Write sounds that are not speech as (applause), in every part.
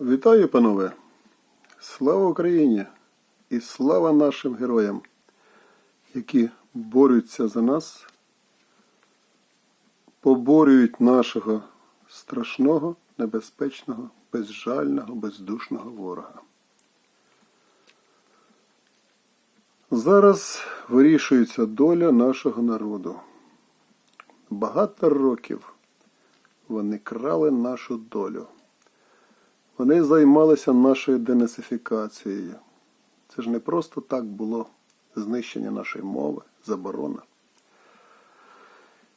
Вітаю, панове! Слава Україні і слава нашим героям, які борються за нас, поборюють нашого страшного, небезпечного, безжального, бездушного ворога. Зараз вирішується доля нашого народу. Багато років вони крали нашу долю. Вони займалися нашою денацифікацією. Це ж не просто так було знищення нашої мови, заборона.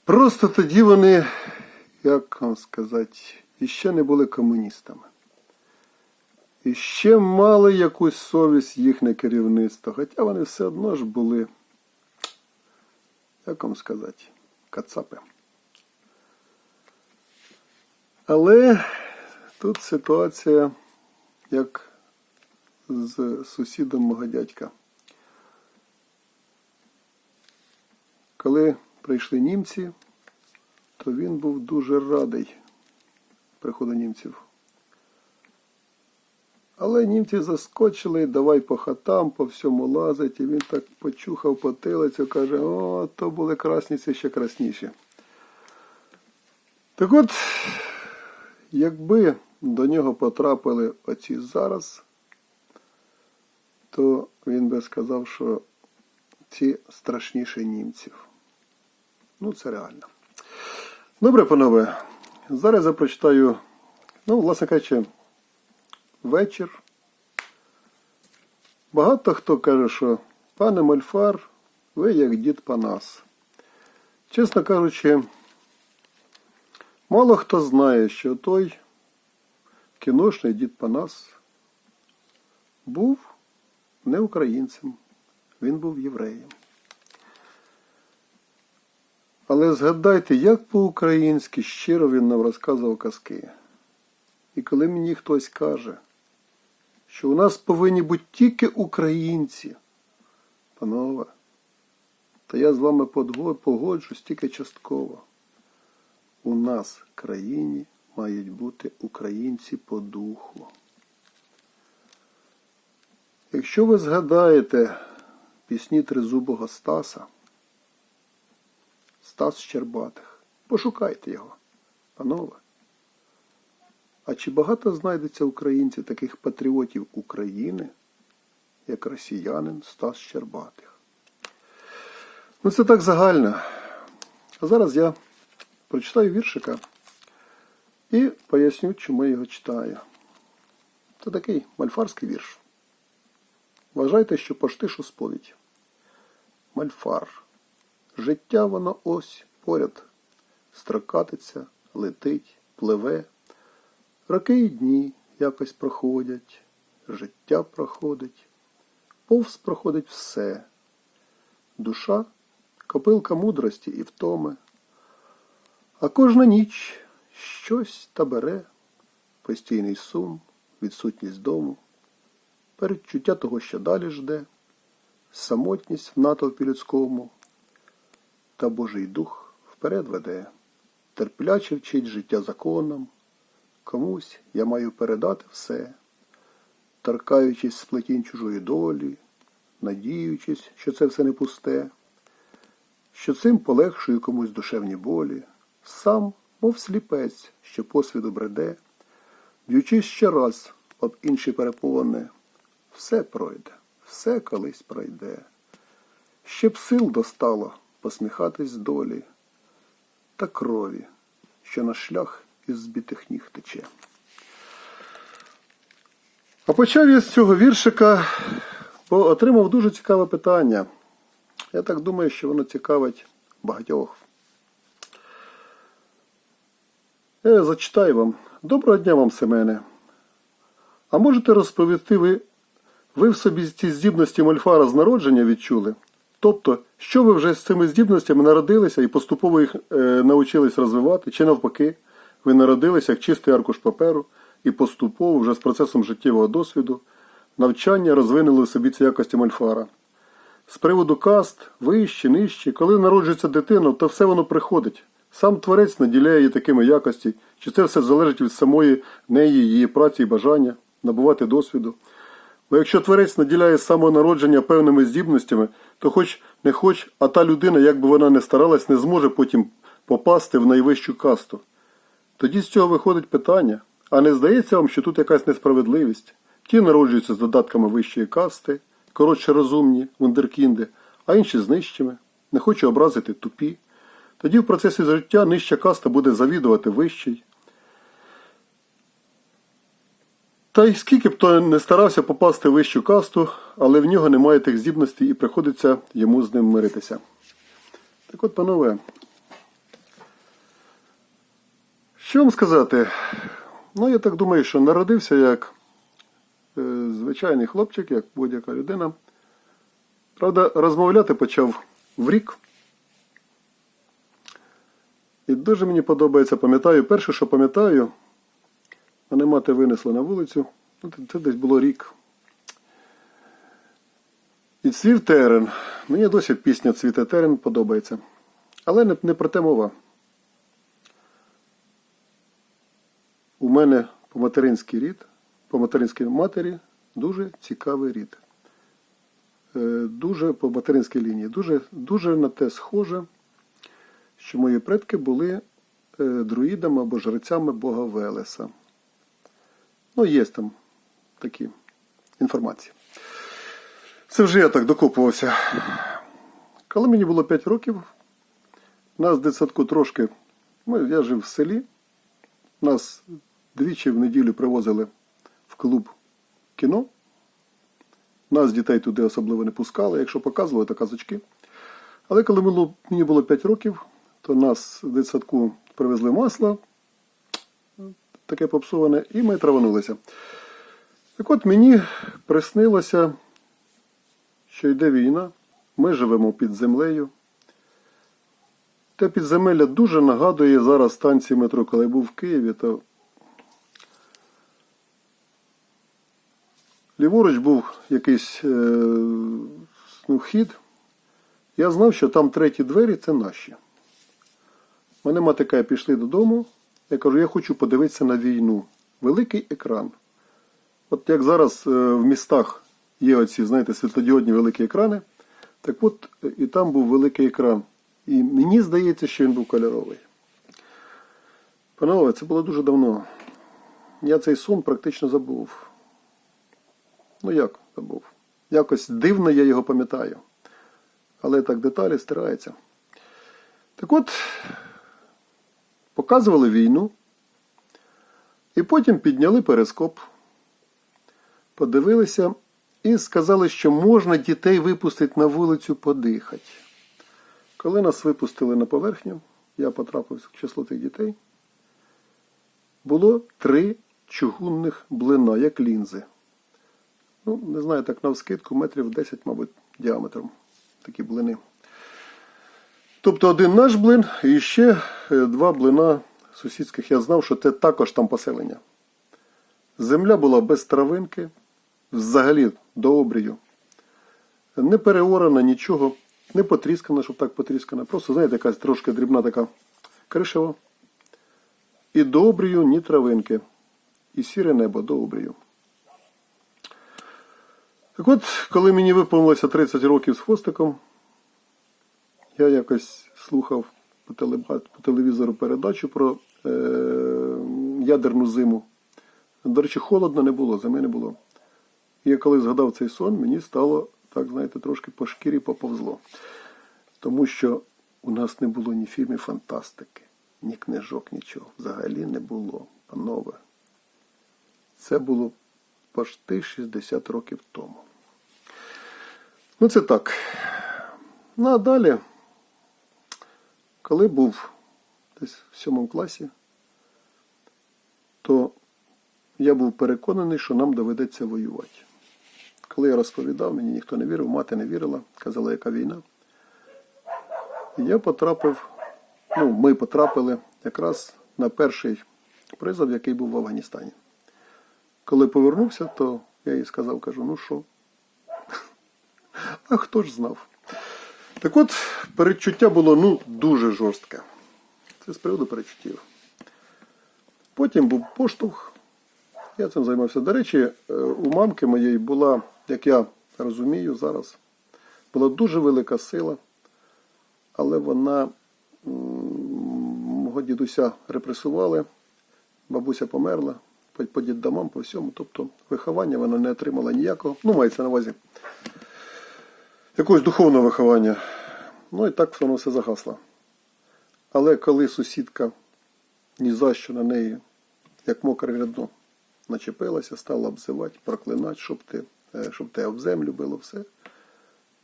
Просто тоді вони, як вам сказати, іще не були комуністами. І ще мали якусь совість їхнє керівництво, хоча вони все одно ж були, як вам сказати, кацапи. Але Тут ситуація як з сусідом мого дядька. Коли прийшли німці, то він був дуже радий приходу німців. Але німці заскочили, давай по хатам, по всьому лазить, і він так почухав потилицю, каже, о, то були красніці ще красніші. Так от, якби до нього потрапили оці зараз, то він би сказав, що ці страшніші німців. Ну, це реально. Добре, панове. Зараз я прочитаю, ну, власне кажучи, вечір. Багато хто каже, що пане Мольфар, ви як дід Панас. Чесно кажучи, мало хто знає, що той кіношний дід Панас був не українцем, він був євреєм. Але згадайте, як по-українськи щиро він нам розказував казки. І коли мені хтось каже, що у нас повинні бути тільки українці, панове, то я з вами погоджусь тільки частково. У нас в країні мають бути українці по духу. Якщо ви згадаєте пісні Тризубого Стаса, Стас Щербатих, пошукайте його, панове. А чи багато знайдеться українців таких патріотів України, як росіянин Стас Щербатих? Ну це так загально. А зараз я прочитаю віршика. І поясню, чому я його читаю. Це такий мальфарський вірш. Вважайте, що поштишу сповідь. Мальфар. Життя воно ось поряд. Строкатиться, летить, пливе. Роки й дні якось проходять, життя проходить, повз проходить все. Душа копилка мудрості і втоми. А кожна ніч щось та бере, постійний сум, відсутність дому, передчуття того, що далі жде, самотність в натовпі людському, та Божий дух вперед веде, терпляче вчить життя законам, комусь я маю передати все, торкаючись сплетінь чужої долі, надіючись, що це все не пусте, що цим полегшую комусь душевні болі, сам мов сліпець, що посвіду бреде, б'ючись ще раз об інші перепони, все пройде, все колись пройде. Ще б сил достало посміхатись долі та крові, що на шлях із збитих ніг тече. А почав я з цього віршика, бо отримав дуже цікаве питання. Я так думаю, що воно цікавить багатьох. Я зачитаю вам. Доброго дня вам, Семене. А можете розповісти ви, ви в собі ці здібності Мольфара з народження відчули? Тобто, що ви вже з цими здібностями народилися і поступово їх е, навчились розвивати, чи навпаки, ви народилися як чистий аркуш паперу і поступово вже з процесом життєвого досвіду навчання розвинули в собі ці якості Мольфара. З приводу каст, вище, нижче, коли народжується дитина, то все воно приходить Сам творець наділяє її такими якості, чи це все залежить від самої неї, її праці і бажання набувати досвіду. Бо якщо творець наділяє з самого народження певними здібностями, то хоч не хоч, а та людина, як би вона не старалась, не зможе потім попасти в найвищу касту. Тоді з цього виходить питання, а не здається вам, що тут якась несправедливість? Ті народжуються з додатками вищої касти, коротше розумні, вундеркінди, а інші з нижчими. Не хочу образити тупі. Тоді в процесі життя нижча каста буде завідувати вищій. Та й скільки б то не старався попасти в вищу касту, але в нього немає тих здібностей і приходиться йому з ним миритися. Так от, панове, що вам сказати? Ну, я так думаю, що народився як е, звичайний хлопчик, як будь-яка людина. Правда, розмовляти почав в рік. І дуже мені подобається, пам'ятаю, перше, що пам'ятаю, мене мати винесла на вулицю. Ну, це- десь було рік. І цвів терен. Мені досі пісня Цвіте терен подобається. Але не, не про те мова. У мене по материнський рід, по материнській матері дуже цікавий рід. Е, Дуже по материнській лінії. Дуже, дуже на те схоже, що мої предки були е, друїдами або жрецями Бога Велеса. Ну, є там такі інформації. Це вже я так докопувався. Коли мені було 5 років, нас в дитсадку трошки. Ми, я жив в селі. Нас двічі в неділю привозили в клуб кіно. Нас дітей туди особливо не пускали, якщо показували, то казочки. Але коли мені було 5 років, то нас в дитсадку привезли масло, таке попсоване, і ми траванулися. Так от мені приснилося, що йде війна, ми живемо під землею. Те підземелля дуже нагадує зараз станції метро, коли я був в Києві, то ліворуч був якийсь е, ну, вхід. Я знав, що там треті двері це наші. Мене мати каже, пішли додому. Я кажу, я хочу подивитися на війну. Великий екран. От як зараз е, в містах є оці, знаєте, світлодіодні великі екрани, так от е, і там був великий екран. І мені здається, що він був кольоровий. Панове, це було дуже давно. Я цей сон практично забув. Ну як забув? Якось дивно я його пам'ятаю. Але так деталі стираються. Так от, показували війну. І потім підняли перископ, подивилися і сказали, що можна дітей випустити на вулицю подихати. Коли нас випустили на поверхню, я потрапив в число тих дітей, було три чугунних блина, як лінзи. Ну, не знаю, так навскидку, метрів 10, мабуть, діаметром такі блини. Тобто один наш блин і ще е, два блина сусідських. Я знав, що це також там поселення. Земля була без травинки, взагалі до обрію. Не переорана нічого, не потріскана, щоб так потріскана. Просто, знаєте, якась трошки дрібна така кришева. І до обрію ні травинки. І сіре небо до обрію. Так от, коли мені виповнилося 30 років з хвостиком, я якось слухав по, телевізору передачу про е- ядерну зиму. До речі, холодно не було, зими не було. І я коли згадав цей сон, мені стало, так знаєте, трошки по шкірі поповзло. Тому що у нас не було ні фільмів фантастики, ні книжок, нічого. Взагалі не було, панове. Це було почти 60 років тому. Ну, це так. Ну, а далі, коли був десь в сьомому класі, то я був переконаний, що нам доведеться воювати. Коли я розповідав, мені ніхто не вірив, мати не вірила, казала, яка війна. Я потрапив, ну, ми потрапили якраз на перший призов, який був в Афганістані. Коли повернувся, то я їй сказав, кажу, ну що? (laughs) А хто ж знав? Так от, передчуття було ну, дуже жорстке. Це з приводу перечуттів. Потім був поштовх. Я цим займався. До речі, е, у мамки моєї була, як я розумію зараз, була дуже велика сила, але вона мого дідуся репресували, бабуся померла по, діддомам, по всьому. Тобто виховання вона не отримала ніякого. Ну, мається на увазі якогось духовного виховання. Ну і так воно все загасло. Але коли сусідка ні за що на неї, як мокре рядно, начепилася, стала обзивати, проклинати, щоб ти, е, щоб те об землю було все.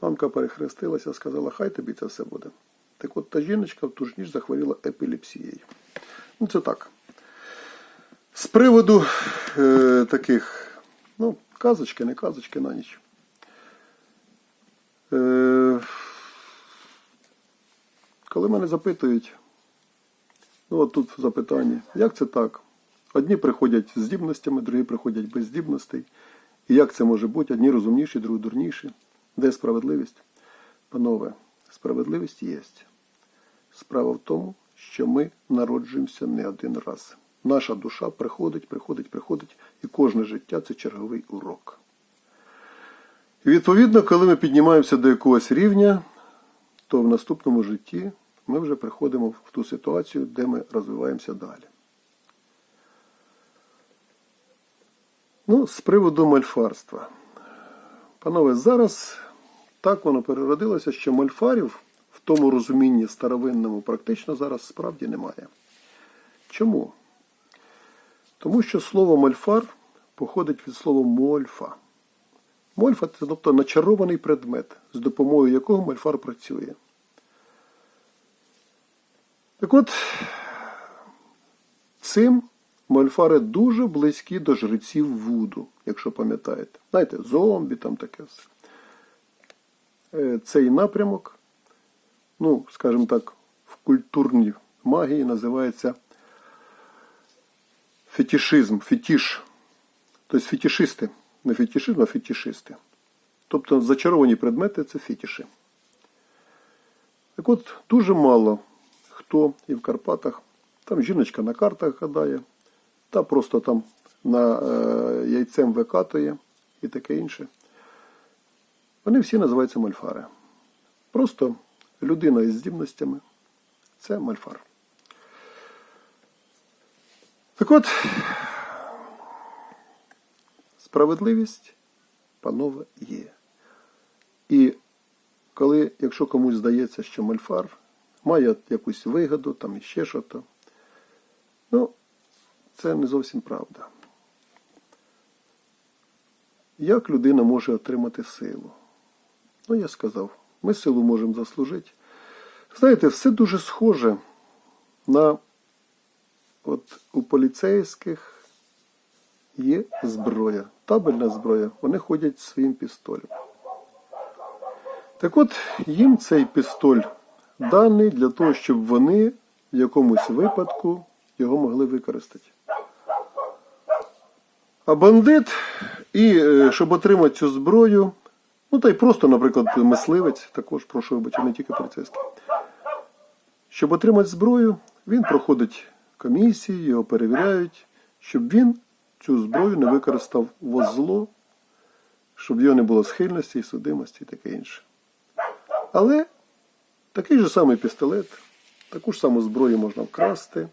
Мамка перехрестилася, сказала, хай тобі це все буде. Так от та жіночка в ту ж ніч захворіла епілепсією. Ну, це так. З приводу е, таких, ну, казочки, не казочки на ніч. Е, коли мене запитують, ну от тут запитання, як це так? Одні приходять з здібностями, другі приходять без здібностей. І як це може бути? Одні розумніші, другі дурніші. Де справедливість? Панове, справедливість є. Справа в тому, що ми народжуємося не один раз. Наша душа приходить, приходить, приходить, і кожне життя це черговий урок. І відповідно, коли ми піднімаємося до якогось рівня, то в наступному житті ми вже приходимо в ту ситуацію, де ми розвиваємося далі. Ну, з приводу мальфарства. Панове, зараз так воно переродилося, що мальфарів в тому розумінні старовинному практично зараз справді немає. Чому? Тому що слово мальфар походить від слова мольфа. Мольфа це тобто начарований предмет, з допомогою якого мальфар працює. Так от, цим мольфари дуже близькі до жреців Вуду, якщо пам'ятаєте. Знаєте, зомбі там таке все. Е, Цей напрямок, ну, скажімо так, в культурній магії називається фетішизм, фетіш. Тобто фетішисти. Не фетішизм, а фетішисти. Тобто зачаровані предмети це фетіші. Так от дуже мало хто і в Карпатах, там жіночка на картах гадає, та просто там на е, яйцем викатує і таке інше. Вони всі називаються мальфари. Просто людина із здібностями це мальфар. Так от, справедливість, панове, є. І коли, якщо комусь здається, що мальфар має якусь вигоду, там іще що то, ну, це не зовсім правда. Як людина може отримати силу? Ну, я сказав, ми силу можемо заслужити. Знаєте, все дуже схоже на от у поліцейських є зброя, табельна зброя, вони ходять зі своїм пістолем. Так от їм цей пістоль даний для того, щоб вони в якомусь випадку його могли використати. А бандит, і е, щоб отримати цю зброю, ну та й просто, наприклад, мисливець, також прошу вибачити, не тільки поліцейський. Щоб отримати зброю, він проходить комісії, його перевіряють, щоб він цю зброю не використав во зло, щоб його не було схильності судимості і таке інше. Але такий же самий пістолет, таку ж саму зброю можна вкрасти,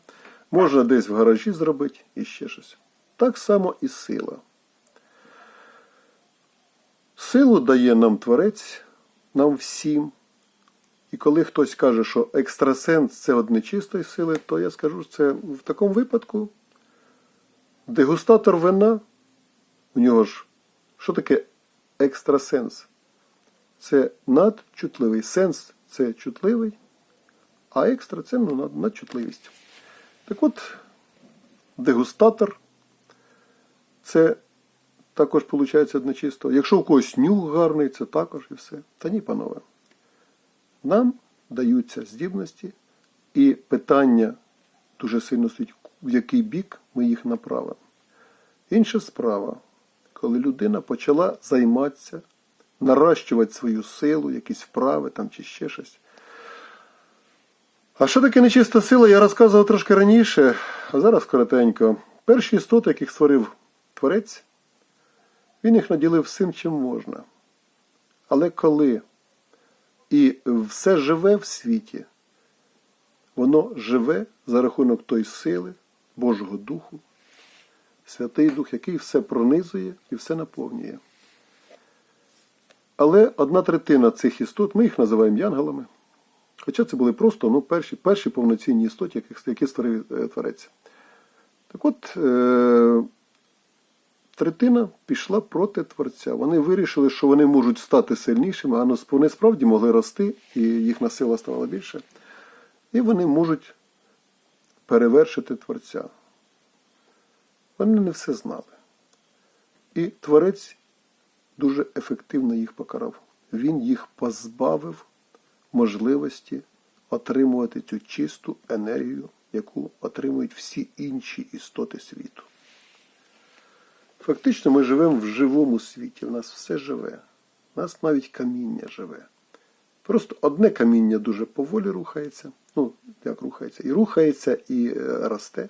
можна десь в гаражі зробити і ще щось. Так само і сила. Силу дає нам творець, нам всім. І коли хтось каже, що екстрасенс це од нечистої сили, то я скажу, що це в такому випадку дегустатор вина, у нього ж, що таке екстрасенс? Це надчутливий. Сенс це чутливий, а екстра це ну, надчутливість. Так от, дегустатор це також виходить одночисто. Якщо у когось нюх гарний, це також і все. Та ні, панове. Нам даються здібності, і питання дуже сильно стоїть, в який бік ми їх направимо. Інша справа, коли людина почала займатися, наращувати свою силу, якісь вправи там чи ще щось. А що таке нечиста сила, я розказував трошки раніше, а зараз коротенько. Перші істоти, яких створив творець, він їх наділив всім, чим можна. Але коли і все живе в світі, воно живе за рахунок тої сили, Божого Духу, Святий Дух, який все пронизує і все наповнює. Але одна третина цих істот, ми їх називаємо янголами. Хоча це були просто ну, перші, перші повноцінні істоти, які, створив е, творець. Так от, е, третина пішла проти Творця. Вони вирішили, що вони можуть стати сильнішими, а вони справді могли рости, і їхня сила ставала більше. І вони можуть перевершити Творця. Вони не все знали. І Творець дуже ефективно їх покарав. Він їх позбавив можливості отримувати цю чисту енергію, яку отримують всі інші істоти світу. Фактично, ми живемо в живому світі, в нас все живе, в нас навіть каміння живе. Просто одне каміння дуже поволі рухається, ну, як рухається, і рухається, і е, росте.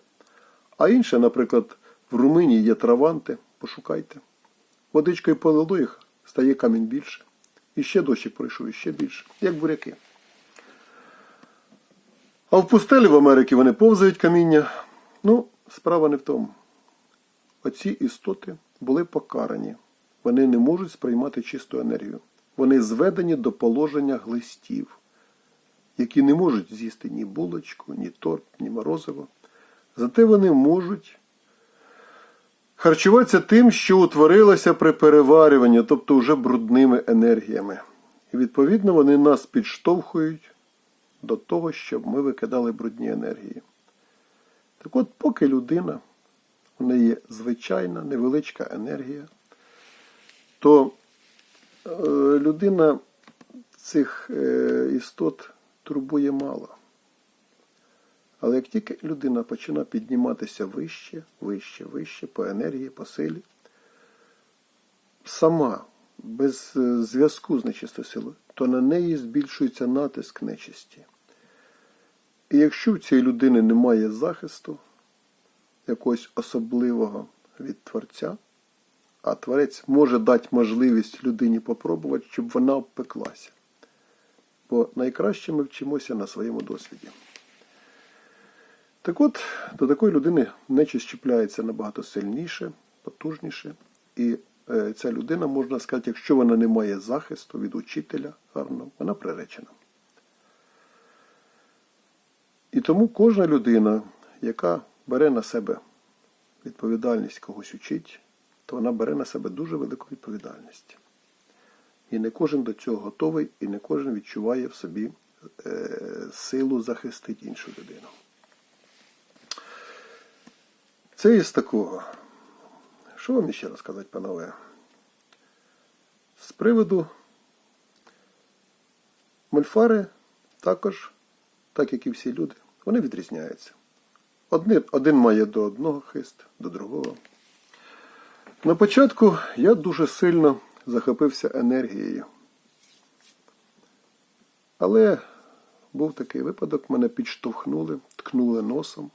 А інше, наприклад, в Румунії є траванти, пошукайте. Водичкою полило їх, стає камінь більше. І ще дощик пройшов, і ще більше, як буряки. А в пустелі в Америці вони повзають каміння. Ну, справа не в тому. Оці істоти були покарані. Вони не можуть сприймати чисту енергію. Вони зведені до положення глистів, які не можуть з'їсти ні булочку, ні торт, ні морозиво. Зате вони можуть харчуватися тим, що утворилося при переварюванні, тобто вже брудними енергіями. І відповідно вони нас підштовхують до того, щоб ми викидали брудні енергії. Так от, поки людина, в неї звичайна невеличка енергія, то людина цих е, істот турбує мало. Але як тільки людина починає підніматися вище, вище, вище по енергії, по силі, сама, без е, зв'язку з нечистою силою, то на неї збільшується натиск нечисті. І якщо в цієї людини немає захисту, якогось особливого від Творця, а Творець може дати можливість людині попробувати, щоб вона обпеклася. Бо найкраще ми вчимося на своєму досвіді. Так от, до такої людини нечисть чіпляється набагато сильніше, потужніше. І е, ця людина, можна сказати, якщо вона не має захисту від учителя гарного, вона приречена. І тому кожна людина, яка бере на себе відповідальність когось учить, то вона бере на себе дуже велику відповідальність. І не кожен до цього готовий, і не кожен відчуває в собі е, силу захистити іншу людину. Це із такого. Що вам ще розказати, панове? З приводу мольфари також, так як і всі люди, вони відрізняються. Один, один має до одного хист, до другого. На початку я дуже сильно захопився енергією. Але був такий випадок, мене підштовхнули, ткнули носом.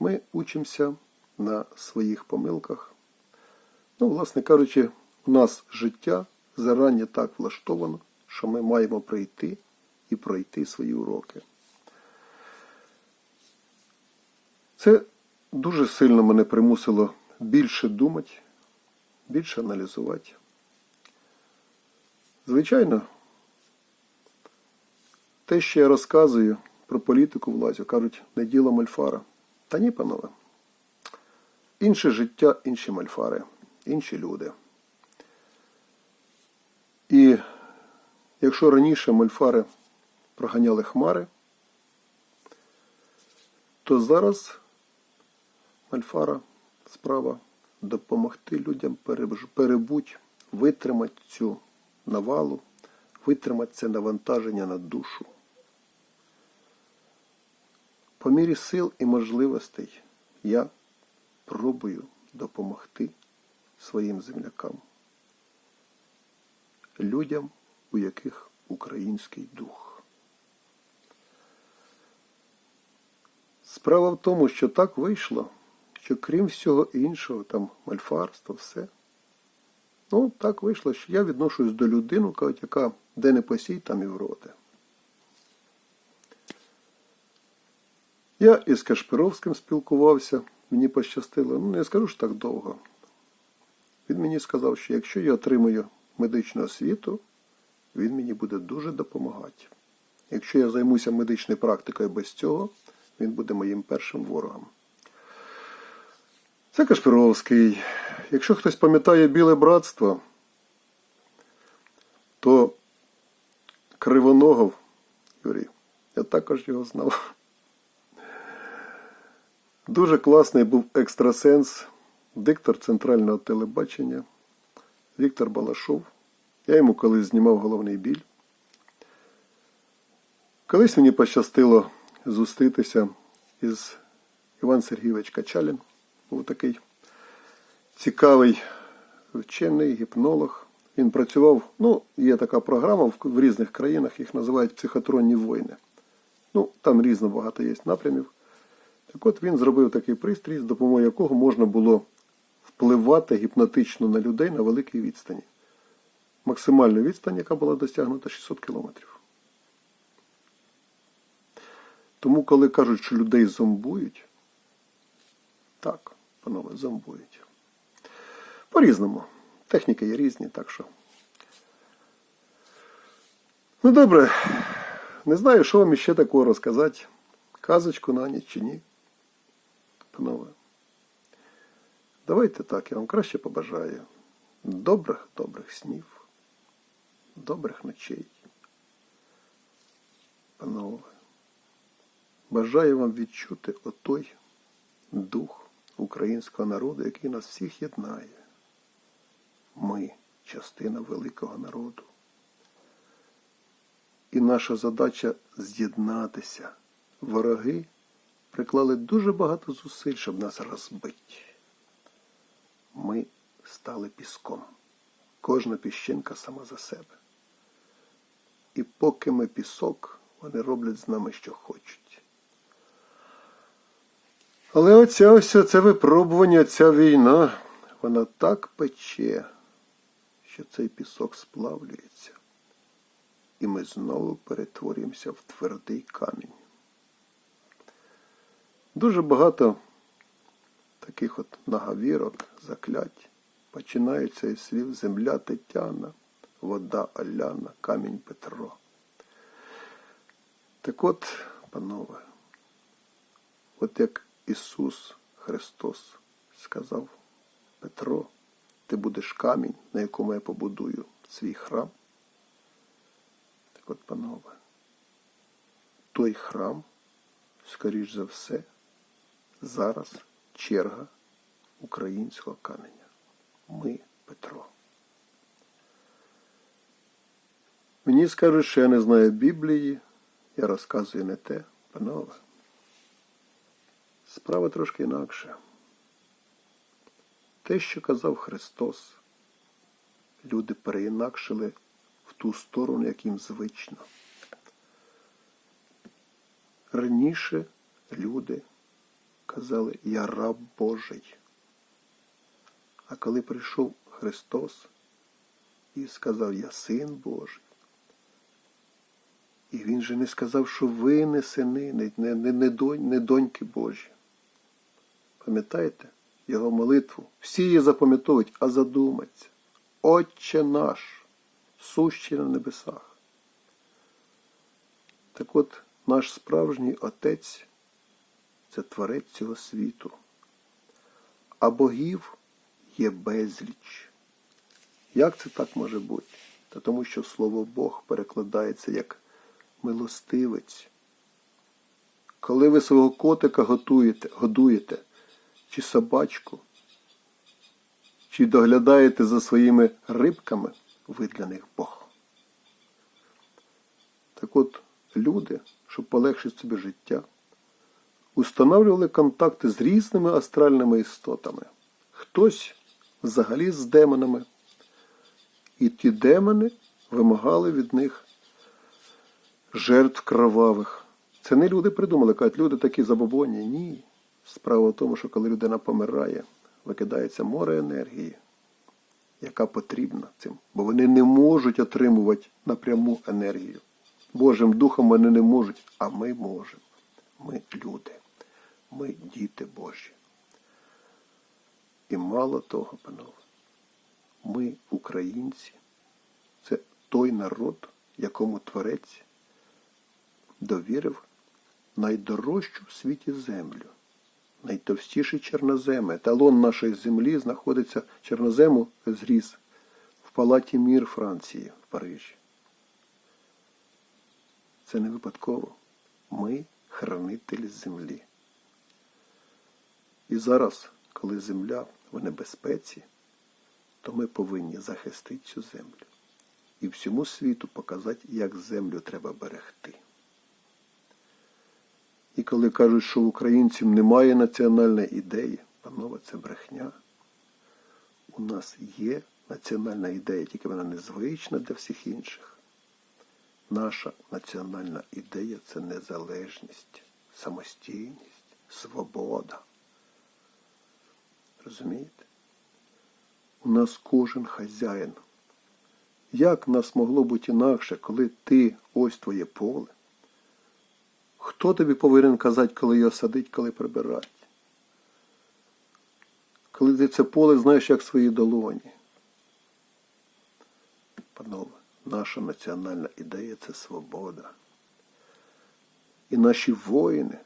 Ми учимося на своїх помилках. Ну, власне кажучи, у нас життя зарані так влаштовано, що ми маємо прийти і пройти свої уроки. Це дуже сильно мене примусило більше думати, більше аналізувати. Звичайно, те, що я розказую про політику влазю, кажуть, не діло мальфара. Та ні, панове. Інше життя, інші мальфари, інші люди. І якщо раніше мальфари проганяли хмари, то зараз мальфара справа допомогти людям перебути, витримати цю навалу, витримати це навантаження на душу. По мірі сил і можливостей я пробую допомогти своїм землякам, людям, у яких український дух. Справа в тому, що так вийшло, що крім всього іншого, там мальфарство, все. Ну, так вийшло, що я відношусь до людини, яка де не посій, там і вроде. Я із Кашпировським спілкувався, мені пощастило, ну не скажу ж так довго. Він мені сказав, що якщо я отримую медичну освіту, він мені буде дуже допомагати. Якщо я займуся медичною практикою без цього, він буде моїм першим ворогом. Це Кашпировський. Якщо хтось пам'ятає біле братство, то Кривоногов Юрій, я також його знав. Дуже класний був екстрасенс, диктор центрального телебачення Віктор Балашов. Я йому колись знімав головний біль. Колись мені пощастило зустрітися із Іван Сергійович Качалін. Був такий цікавий вчений гіпнолог. Він працював, ну, є така програма в, різних країнах, їх називають психотронні воїни. Ну, там різно багато є напрямів. Так от він зробив такий пристрій, з допомогою якого можна було впливати гіпнотично на людей на великій відстані. Максимальна відстань, яка була досягнута 600 кілометрів. Тому, коли кажуть, що людей зомбують, так, панове, зомбують. По-різному. Техніки є різні, так що. Ну добре, не знаю, що вам іще такого розказати. Казочку на ніч чи ні. Панове. Давайте так, я вам краще побажаю. Добрих, добрих снів, добрих ночей. Панове. Бажаю вам відчути отой дух українського народу, який нас всіх єднає. Ми частина великого народу. І наша задача з'єднатися. Вороги приклали дуже багато зусиль, щоб нас розбити. Ми стали піском. Кожна піщинка сама за себе. І поки ми пісок, вони роблять з нами, що хочуть. Але оця ось це випробування, ця війна, вона так пече, що цей пісок сплавлюється. І ми знову перетворюємося в твердий камінь. Дуже багато таких от наговірок, заклять починаються із слів земля Тетяна, вода Оляна, камінь Петро. Так от, панове, от як Ісус Христос сказав Петро, ти будеш камінь, на якому я побудую свій храм. Так от, панове, той храм, скоріш за все, зараз черга українського каменя. Ми Петро. Мені скажуть, що я не знаю Біблії, я розказую не те, панове. Справа трошки інакша. Те, що казав Христос, люди переінакшили в ту сторону, як їм звично. Раніше люди казали Я раб Божий. А коли прийшов Христос і сказав Я син Божий, і він же не сказав, що ви не сини, не, не, не, не, донь, не доньки Божі. Пам'ятаєте його молитву? Всі її запам'ятовують, а задуматься. Отче наш, сущий на небесах. Так от наш справжній Отець це творець цього світу. А богів є безліч. Як це так може бути? Та тому що слово Бог перекладається як милостивець. Коли ви свого котика готуєте, годуєте, чи собачку, чи доглядаєте за своїми рибками, ви для них Бог. Так от люди, щоб полегшити собі життя, установлювали контакти з різними астральними істотами. Хтось взагалі з демонами. І ті демони вимагали від них жертв кровавих. Це не люди придумали, кажуть, люди такі забобонні. Ні. Справа в тому, що коли людина помирає, викидається море енергії, яка потрібна цим. Бо вони не можуть отримувати напряму енергію. Божим духом вони не можуть, а ми можемо. Ми люди. Ми діти Божі. І мало того, панове, ми, українці, це той народ, якому Творець довірив найдорожчу в світі землю, найтовстіший чорнозем. Еталон нашої землі знаходиться чорнозему зріс в палаті Мір Франції в Парижі. Це не випадково. Ми хранителі землі. І зараз, коли земля в небезпеці, то ми повинні захистити цю землю і всьому світу показати, як землю треба берегти. І коли кажуть, що в українців немає національної ідеї, панове, це брехня. У нас є національна ідея, тільки вона незвична для всіх інших. Наша національна ідея це незалежність, самостійність, свобода. Розумієте? У нас кожен хазяїн. Як нас могло бути інакше, коли ти ось твоє поле? Хто тобі повинен казати, коли його садить, коли прибирати? Коли ти це поле знаєш як свої долоні. Панове, наша національна ідея це свобода. І наші воїни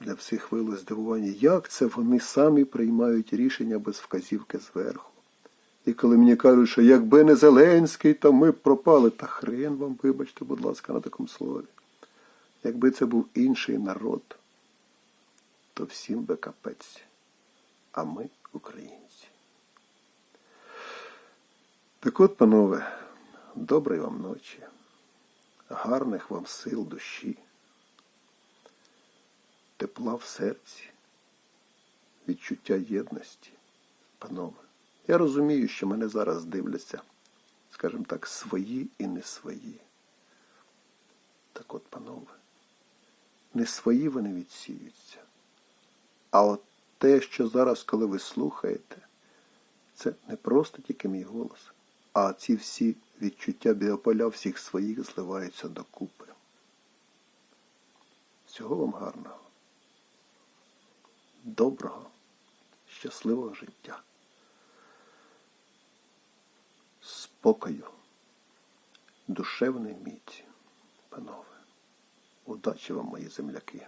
для всіх виявилось здивування, як це вони самі приймають рішення без вказівки зверху. І коли мені кажуть, що якби не Зеленський, то ми б пропали, та хрен вам, вибачте, будь ласка, на такому слові. Якби це був інший народ, то всім би капець. А ми українці. Так от, панове, доброї вам ночі, гарних вам сил душі, тепла в серці, відчуття єдності, панове. Я розумію, що мене зараз дивляться, скажімо так, свої і не свої. Так от, панове, не свої вони відсіються. А от те, що зараз, коли ви слухаєте, це не просто тільки мій голос, а ці всі відчуття біополя всіх своїх зливаються докупи. Всього вам гарного, доброго, щасливого життя, спокою, душевної міці, панове. Удачі вам, мої земляки!